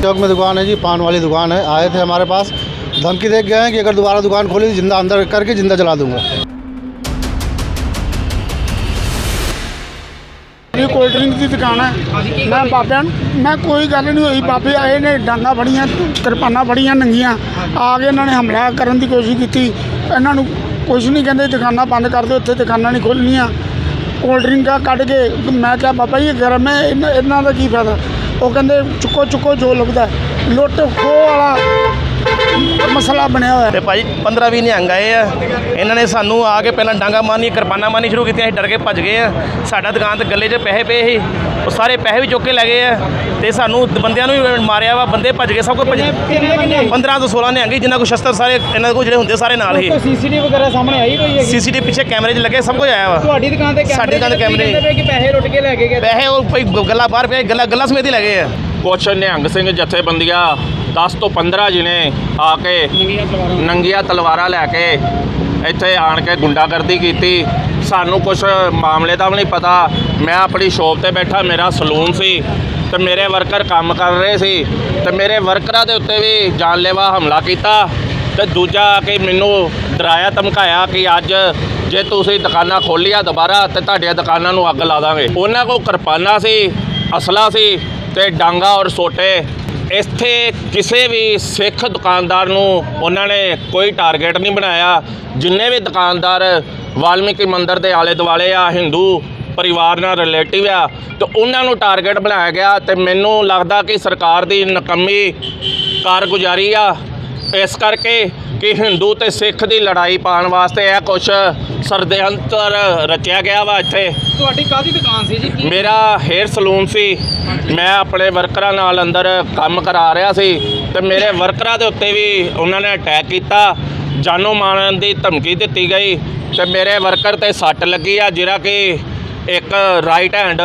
चौक में दुकान है जी पान वाली दुकान है आए थे हमारे पास धमकी दे के गए हैं कि अगर दोबारा दुकान खोली तो जिंदा अंदर करके जिंदा जला दूंगा ਇਹ ਕੋਲਡ ਡਰਿੰਕ ਦੀ ਦੁਕਾਨ ਹੈ ਮੈਂ ਬਾਬਿਆਂ ਨੂੰ ਮੈਂ ਕੋਈ ਗੱਲ ਨਹੀਂ ਹੋਈ ਬਾਬੇ ਆਏ ਨੇ ਡਾਂਗਾ ਫੜੀਆਂ ਕਿਰਪਾਨਾਂ ਫੜੀਆਂ ਨੰਗੀਆਂ ਆ ਕੇ ਇਹਨਾਂ ਨੇ ਹਮਲਾ ਕਰਨ ਦੀ ਕੋਸ਼ਿਸ਼ ਕੀਤੀ ਇਹਨਾਂ ਨੂੰ ਕੁਝ ਨਹੀਂ ਕਹਿੰਦੇ ਦੁਕਾਨਾਂ ਬੰਦ ਕਰ ਦਿਓ ਇੱਥੇ ਦੁਕਾਨਾਂ ਨਹੀਂ ਖੋਲ੍ਹਣੀਆਂ ਕੋਲਡ ਡਰਿੰਕਾਂ ਕੱਢ ਕੇ ਮੈਂ ਕਿਹਾ ਬਾਬਾ ਜੀ ਇਹ ਗਰਮ ਹੈ ਇਹਨਾਂ ਇਹਨਾਂ ਦਾ ਕੀ ਫਾਇਦਾ ਉਹ ਕਹਿੰਦੇ ਚੁੱਕੋ ਚੁੱਕੋ ਜੋ ਲੱਭਦਾ ਲੁੱਟ ਖੋਹ ਵਾਲਾ ਮਸਲਾ ਬਣਿਆ ਹੋਇਆ। ਤੇ ਭਾਜੀ 15 20 ਨਿਹੰਗ ਆਏ ਆ। ਇਹਨਾਂ ਨੇ ਸਾਨੂੰ ਆ ਕੇ ਪਹਿਲਾਂ ਡਾਂਗਾ ਮਾਰਨੀ ਕਿਰਪਾਨਾਂ ਮਾਰਨੀ ਸ਼ੁਰੂ ਕੀਤੀਆਂ ਅਸੀਂ ਡਰ ਕੇ ਭੱਜ ਗਏ ਆ। ਸਾਡਾ ਦੁਕਾਨ ਤੇ ਗੱਲੇ 'ਚ ਪੈਸੇ ਪਏ ਸੀ। ਉਹ ਸਾਰੇ ਪੈਸੇ ਵੀ ਚੁੱਕ ਕੇ ਲੈ ਗਏ ਆ। ਤੇ ਸਾਨੂੰ ਬੰਦਿਆਂ ਨੂੰ ਵੀ ਮਾਰਿਆ ਵਾ ਬੰਦੇ ਭੱਜ ਗਏ ਸਭ ਕੁਝ ਭੱਜ 15 ਤੋਂ 16 ਨਿਹੰਗ ਜਿਨ੍ਹਾਂ ਕੋਲ ਸ਼ਸਤਰ ਸਾਰੇ ਇਹਨਾਂ ਕੋਲ ਜਿਹੜੇ ਹੁੰਦੇ ਸਾਰੇ ਨਾਲ ਹੀ। ਸੀਸੀਟੀਵੀ ਵਗੈਰਾ ਸਾਹਮਣੇ ਆਈ ਕੋਈ ਹੈਗੀ? ਸੀਸੀਟੀਵੀ ਪਿੱਛੇ ਕੈਮਰੇ 'ਚ ਲੱਗੇ ਸਭ ਕੁਝ ਆਇਆ ਵਾ। ਤੁਹਾਡੀ ਦੁਕਾਨ ਤੇ ਕੈਮਰੇ ਸਾਡੀ ਦੁਕਾਨ ਤੇ ਕੈਮਰੇ। ਕਿ ਪੈਸੇ ਲੁੱਟ ਕੇ ਲੈ ਗਏ। ਪੈਸੇ ਉਹ ਕੋਈ ਗੱਲਾਂ ਬਾਹਰ ਪਿਆ ਗੱਲਾਂ ਗੱਲਾਂ ਸਮੇਤ ਹੀ ਲੈ ਗਏ ਆ। ਕੁਛ ਨਿਹੰਗ ਸਿੰਘ ਜਥੇਬੰਦੀਆਂ 10 ਤੋਂ 15 ਜਿਨੇ ਆ ਕੇ ਨੰਗੀਆਂ ਤਲਵਾਰਾਂ ਲੈ ਕੇ ਇੱਥੇ ਆਣ ਕੇ ਗੁੰਡਾਗਰਦੀ ਕੀਤੀ। ਸਾਨੂੰ ਕੁਛ ਮਾਮਲੇ ਦਾ ਵੀ ਨਹੀਂ ਪਤਾ। ਮੈਂ ਆਪਣੀ ਸ਼ੋਪ ਤੇ ਬੈਠਾ, ਮੇਰਾ ਸਲੂਨ ਸੀ ਤੇ ਮੇਰੇ ਵਰਕਰ ਕੰਮ ਕਰ ਰਹੇ ਸੀ ਤੇ ਮੇਰੇ ਵਰਕਰਾਂ ਦੇ ਉੱਤੇ ਵੀ ਜਾਨਲੇਵਾ ਹਮਲਾ ਕੀਤਾ ਤੇ ਦੂਜਾ ਕਿ ਮੈਨੂੰ ਡਰਾਇਆ, ਧਮਕਾਇਆ ਕਿ ਅੱਜ ਜੇ ਤੁਸੀਂ ਦੁਕਾਨਾਂ ਖੋਲੀਆਂ ਦੁਬਾਰਾ ਤੇ ਤੁਹਾਡੀਆਂ ਦੁਕਾਨਾਂ ਨੂੰ ਅੱਗ ਲਾ ਦਾਂਗੇ। ਉਹਨਾਂ ਕੋਲ ਕਿਰਪਾਨਾਂ ਸੀ, ਅਸਲਾ ਸੀ ਤੇ ਡਾਂਗਾ ਔਰ ਸੋਟੇ ਇੱਥੇ ਕਿਸੇ ਵੀ ਸਿੱਖ ਦੁਕਾਨਦਾਰ ਨੂੰ ਉਹਨਾਂ ਨੇ ਕੋਈ ਟਾਰਗੇਟ ਨਹੀਂ ਬਣਾਇਆ। ਜਿੰਨੇ ਵੀ ਦੁਕਾਨਦਾਰ ਵਾਲਮੀਕੀ ਮੰਦਿਰ ਦੇ ਆਲੇ ਦੁਆਲੇ ਆ, ਹਿੰਦੂ ਪਰਿਵਾਰ ਨਾਲ ਰਿਲੇਟਿਵ ਆ, ਤੇ ਉਹਨਾਂ ਨੂੰ ਟਾਰਗੇਟ ਬਣਾਇਆ ਗਿਆ ਤੇ ਮੈਨੂੰ ਲੱਗਦਾ ਕਿ ਸਰਕਾਰ ਦੀ ਨਕਮੀ ਕਾਰਗੁਜ਼ਾਰੀ ਆ। ਇਸ ਕਰਕੇ ਕਿ ਹਿੰਦੂ ਤੇ ਸਿੱਖ ਦੀ ਲੜਾਈ ਪਾਉਣ ਵਾਸਤੇ ਇਹ ਕੁਛ ਸਰਦੇਅੰਤਰ ਰਚਿਆ ਗਿਆ ਵਾ ਇੱਥੇ। ਤੁਹਾਡੀ ਕਾਦੀ ਦੁਕਾਨ ਸੀ ਜੀ? ਮੇਰਾ ਹੇਅਰ ਸਲੂਨ ਸੀ। ਮੈਂ ਆਪਣੇ ਵਰਕਰਾਂ ਨਾਲ ਅੰਦਰ ਕੰਮ ਕਰਾ ਰਿਹਾ ਸੀ ਤੇ ਮੇਰੇ ਵਰਕਰਾਂ ਦੇ ਉੱਤੇ ਵੀ ਉਹਨਾਂ ਨੇ ਅਟੈਕ ਕੀਤਾ। ਜਾਨੋਂ ਮਾਰਨ ਦੀ ਧਮਕੀ ਦਿੱਤੀ ਗਈ ਤੇ ਮੇਰੇ ਵਰਕਰ ਤੇ ਸੱਟ ਲੱਗੀ ਆ ਜਿਹੜਾ ਕਿ ਇੱਕ ਰਾਈਟ ਹੈਂਡ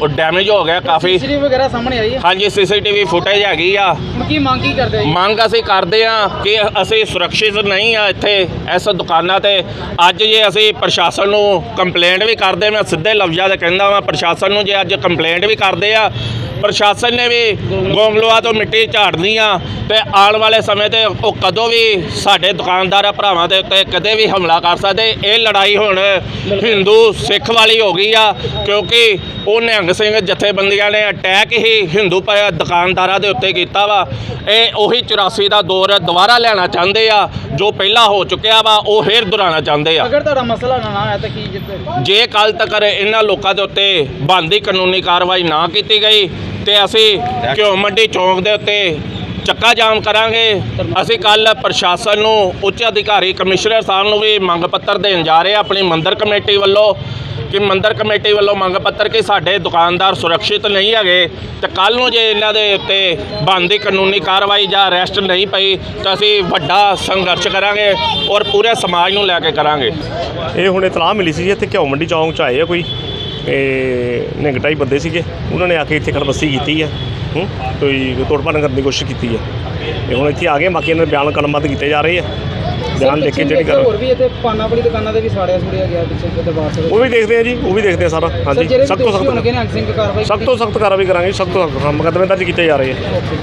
ਉਹ ਡੈਮੇਜ ਹੋ ਗਿਆ ਕਾਫੀ। ਸੀਸੀਟੀਵੀ ਵਗੈਰਾ ਸਾਹਮਣੇ ਆਈ ਹੈ ਹਾਂਜੀ ਸੀਸੀਟੀਵੀ ਫੁਟੇਜ ਹੈਗੀ ਆ। ਹੁਣ ਕੀ ਮੰਗ ਕੀ ਕਰਦੇ ਜੀ? ਮੰਗ ਅਸੀਂ ਕਰਦੇ ਆ ਕਿ ਅਸੀਂ ਸੁਰੱਖਿਅਤ ਨਹੀਂ ਆ ਇੱਥੇ ਇਸ ਦੁਕਾਨਾਂ ਤੇ। ਅੱਜ ਜੇ ਅਸੀਂ ਪ੍ਰਸ਼ਾਸਨ ਨੂੰ ਕੰਪਲੇਂਟ ਵੀ ਕਰਦੇ ਮੈਂ ਸਿੱਧੇ ਲਫ਼ਜ਼ਾਂ ਦੇ ਕਹਿੰਦਾ ਵਾਂ ਪ੍ਰਸ਼ਾਸਨ ਨੂੰ ਜੇ ਅੱਜ ਕੰਪਲੇਂਟ ਵੀ ਕਰਦੇ ਆ ਪ੍ਰਸ਼ਾਸਨ ਨੇ ਵੀ ਗੋਂਗਲੋਆ ਤੋਂ ਮਿੱਟੀ ਝਾੜਨੀ ਆ ਤੇ ਆਉਣ ਵਾਲੇ ਸਮੇਂ ਤੇ ਉਹ ਕਦੋਂ ਵੀ ਸਾਡੇ ਦੁਕਾਨਦਾਰਾਂ ਭਰਾਵਾਂ ਦੇ ਉੱਤੇ ਕਦੇ ਵੀ ਹਮਲਾ ਕਰ ਸਕਦੇ। ਇਹ ਲੜਾਈ ਹੁਣ ਹਿੰਦੂ ਸਿੱਖ ਵਾਲੀ ਹੋ ਗਈ ਆ ਕਿਉਂਕਿ ਉਹ ਨਿਹੰਗ ਸਿੰਘ ਜਥੇਬੰਦੀਆਂ ਨੇ ਅਟੈਕ ਹੀ ਹਿੰਦੂ ਪ- ਦੁਕਾਨਦਾਰਾਂ ਦੇ ਉੱਤੇ ਕੀਤਾ ਵਾ। ਇਹ ਉਹੀ 84 ਦਾ ਦੌਰ ਦੁਬਾਰਾ ਲੈਣਾ ਚਾਹੁੰਦੇ ਆ ਜੋ ਪਹਿਲਾਂ ਹੋ ਚੁੱਕਿਆ ਵਾ ਉਹ ਫੇਰ ਦੁਹਰਾਉਣਾ ਚਾਹੁੰਦੇ ਆ। ਅਗਰ ਤੁਹਾਡਾ ਮਸਲਾ ਨਾ ਨਾ ਹੈ ਤਾਂ ਕੀ ਜਿੱਤੇ ਜੇ ਕੱਲ ਤੱਕ ਇਹਨਾਂ ਲੋਕਾਂ ਦੇ ਉੱਤੇ ਬਣਦੀ ਕਾਨੂੰਨੀ ਕਾਰਵਾਈ ਨਾ ਕੀਤੀ ਗਈ ਤੇ ਅਸੀਂ ਘਿਓ ਮੰਡੀ ਚੌਂਕ ਦੇ ਉੱਤੇ ਚੱਕਾ ਜਾਮ ਕਰਾਂਗੇ। ਅਸੀਂ ਕੱਲ ਪ੍ਰਸ਼ਾਸਨ ਨੂੰ, ਉੱਚ ਅਧਿਕਾਰੀ ਕਮਿਸ਼ਨਰ ਸਾਹਿਬ ਨੂੰ ਵੀ ਮੰਗ ਪੱਤਰ ਦੇਣ ਜਾ ਰਹੇ ਆ ਆਪਣੀ ਮੰਦਰ ਕਮੇਟੀ ਵੱਲੋਂ ਕਿ ਮੰਦਰ ਕਮੇਟੀ ਵੱਲੋਂ ਮੰਗ ਪੱਤਰ ਕਿ ਸਾਡੇ ਦੁਕਾਨਦਾਰ ਸੁਰੱਖਿਅਤ ਨਹੀਂ ਹੈਗੇ ਤੇ ਕੱਲ ਨੂੰ ਜੇ ਇਹਨਾਂ ਦੇ ਉੱਤੇ ਬਣਦੀ ਕਾਨੂੰਨੀ ਕਾਰਵਾਈ ਜਾਂ ਅਰੈਸਟ ਨਹੀਂ ਪਈ ਤਾਂ ਅਸੀਂ ਵੱਡਾ ਸੰਘਰਸ਼ ਕਰਾਂਗੇ ਔਰ ਪੂਰੇ ਸਮਾਜ ਨੂੰ ਲੈ ਕੇ ਕਰਾਂਗੇ। ਇਹ ਹੁਣ ਇਤਲਾਹ ਮਿਲੀ ਸੀ ਜੀ ਇੱਥੇ ਘਿਓ ਮੰਡੀ ਚੌਂਕ ਚ ਆਏ ਆ ਕੋਈ? ਇਹ ਨਿੰਗ ਢਾਈ ਬੰਦੇ ਸੀਗੇ। ਉਹਨਾਂ ਨੇ ਆ ਕੇ ਇੱਥੇ ਖੜਬਸੀ ਕੀਤੀ ਆ। ਹੂੰ? ਕੋਈ ਤੋੜਪਾਣ ਕਰਨ ਦੀ ਕੋਸ਼ਿਸ਼ ਕੀਤੀ ਆ। ਇਹ ਹੁਣ ਇੱਥੇ ਆ ਗਏ ਬਾਕੀ ਇਹਨਾਂ ਦੇ ਬਿਆਨ ਕਲਮਬੱਧ ਕੀਤੇ ਜਾ ਰਹੇ ਆ। ਬਿਆਨ ਲਿਖ ਕੇ ਜਿਹੜੀ ਕਰ ਹੋਰ ਵੀ ਇੱਥੇ ਪਾਨਾ ਵਾਲੀ ਦੁਕਾਨਾਂ ਤੇ ਵੀ ਸਾੜਿਆ ਸੁੜਿਆ ਗਿਆ ਪਿੱਛੇ ਦਰਬਾਰ ਸਾਹਿਬ। ਉਹ ਵੀ ਦੇਖਦੇ ਆ ਜੀ ਉਹ ਵੀ ਦੇਖਦੇ ਆ ਸਾਰਾ। ਹਾਂਜੀ ਸਖਤ ਤੋਂ ਸਖਤ ਸਖਤ ਤੋਂ ਸਖਤ ਕਾਰਵਾਈ ਕਰਾਂਗੇ ਸਖਤ ਤੋਂ ਸਖਤ। ਮੁਕੱਦਮੇ ਦਰਜ ਕੀਤੇ ਜਾ ਰਹੇ ਆ।